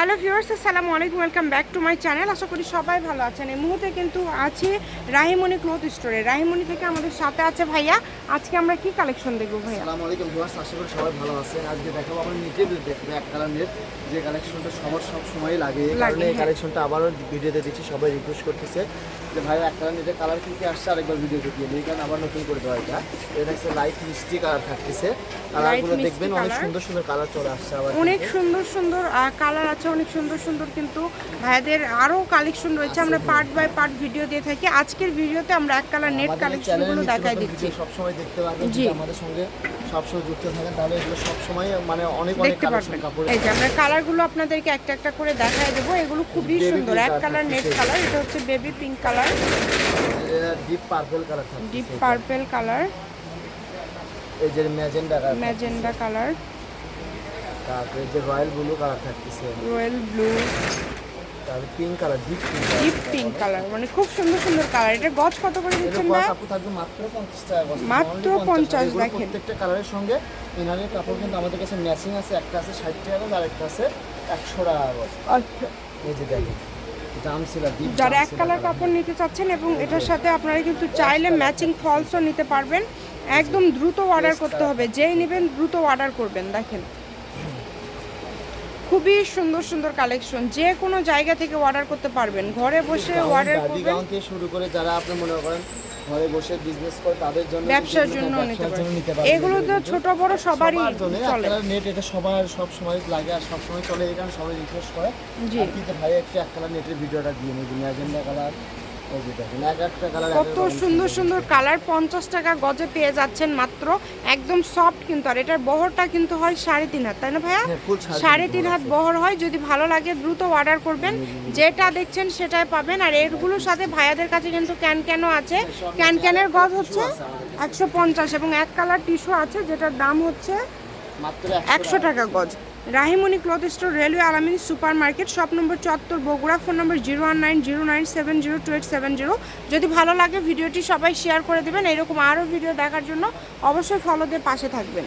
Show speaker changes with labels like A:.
A: Hello viewers আসসালামু আলাইকুম welcome back to my channel. আশা করি সবাই ভালো আছেন। এই মুহূর্তে কিন্তু আছি রাহিমণি ক্লথ স্টোরে। রাহিমণি থেকে আমাদের সাথে আছে ভাইয়া। আজকে আমরা কি কালেকশন দেখব ভাইয়া?
B: আসসালামু আলাইকুম ভিউয়ার্স আশা করি সবাই ভালো আছেন। আজকে দেখাবো আমরা নিজে দেখব এক কালার নেট যে কালেকশনটা সবার সব সময় লাগে। এই কারণে এই। কালেকশনটা আবারও ভিডিওতে দিচ্ছি সবাই রিকোয়েস্ট করতেছে যে ভাই এক কালার নেটের কালার কি কি আসছে আরেকবার ভিডিও দেখিয়ে দিই। কারণ আবার নতুন করে দেওয়া এটা। এটা হচ্ছে লাইট মিষ্টি কালার থাকতেছে। কালারগুলো দেখবেন অনেক সুন্দর সুন্দর কালার চলে আসছে আবার
A: অনেক। সুন্দর সুন্দর কালার আছে অনেক সুন্দর সুন্দর কিন্তু ভাইয়াদের আরও কালেকশন রয়েছে। আমরা পার্ট বাই পার্ট ভিডিও দিয়ে থাকি। আজকের ভিডিওতে আমরা এক কালার নেট কালেকশনগুলো দেখাই দিচ্ছি।
B: সবসময় দেখতে পারবেন
A: জি।
B: আমাদের সঙ্গে সবসময় যুক্ত থাকেন তাহলে এগুলো সবসময় মানে অনেক অনেক কালেকশন কাপড়
A: এই যে আমরা কালারগুলো আপনাদেরকে একটা একটা করে দেখাই দেবো। এগুলো খুবই সুন্দর। এক কালার নেট কালার এটা হচ্ছে baby pink colour
B: deep purple colour
A: deep purple colour
B: এই যে ম্যাজেন্ডা কালার
A: ম্যাজেন্ডা কালার
B: তারপরে যে রয়্যাল ব্লু কালার থাকতেছে।
A: Royal blue.
B: তারপরে pink colour deep pink
A: deep pink colour মানে খুব সুন্দর সুন্দর কালার এটা গজ কত করে দিচ্ছেন ভাই?
B: আপু থাকবে মাত্র 50 টাকা
A: মাত্র 50 দেখেন।
B: প্রত্যেকটা কালারের সঙ্গে ইনারের কাপড় কিন্তু আমাদের কাছে ম্যাচিং আছে। একটা আছে 60 টাকা আর একটা আছে 100 টাকা গজ এই যে দেখেন
A: যারা এক কালার কাপড় নিতে চাচ্ছেন এবং এটার সাথে আপনারা কিন্তু চাইলে ম্যাচিং ফলসও নিতে পারবেন। একদম দ্রুত অর্ডার করতে হবে। যেই নেবেন দ্রুত অর্ডার করবেন দেখেন। খুবই সুন্দর সুন্দর কালেকশন যে কোনো জায়গা থেকে অর্ডার করতে পারবেন। ঘরে বসে অর্ডার করবেন।
B: থেকে শুরু করে যারা আপনি মনে করেন ঘরে বসে বিজনেস করে তাদের জন্য
A: ব্যবসার জন্য নিতে পারবেন। এগুলো তো ছোট বড় সবারই চলে।
B: নেট এটা সবার সব সময় লাগে আর সব সময় চলে এই কারণে সবাই রিকোয়েস্ট করে।
A: জি।
B: ভাই একটা এক কালার নেটের ভিডিওটা দিয়ে নেবেন ম্যাজেন্ডা কালার
A: কত সুন্দর সুন্দর কালার পঞ্চাশ টাকা গজে পেয়ে যাচ্ছেন মাত্র। একদম সফট কিন্তু আর এটার বহরটা কিন্তু হয় সাড়ে তিন হাত তাই না ভাইয়া?
B: হ্যাঁ, সাড়ে তিন
A: হাত বহর হয় যদি ভালো লাগে দ্রুত অর্ডার করবেন। যেটা দেখছেন সেটাই পাবেন আর এরগুলোর সাথে ভাইয়াদের কাছে কিন্তু ক্যান ক্যানও আছে। ক্যান ক্যানের গজ হচ্ছে একশো পঞ্চাশ এবং এক কালার টিস্যু আছে যেটার দাম হচ্ছে একশো টাকা গজ। Rahimoni cloth store railway Alamin super market shop number চত্বর Bogura phone number zero one nine zero nine seven zero two eight seven zero. যদি ভালো লাগে ভিডিওটি সবাই শেয়ার করে দেবেন। এরকম আরও ভিডিও দেখার জন্য অবশ্যই ফলো দিয়ে পাশে থাকবেন।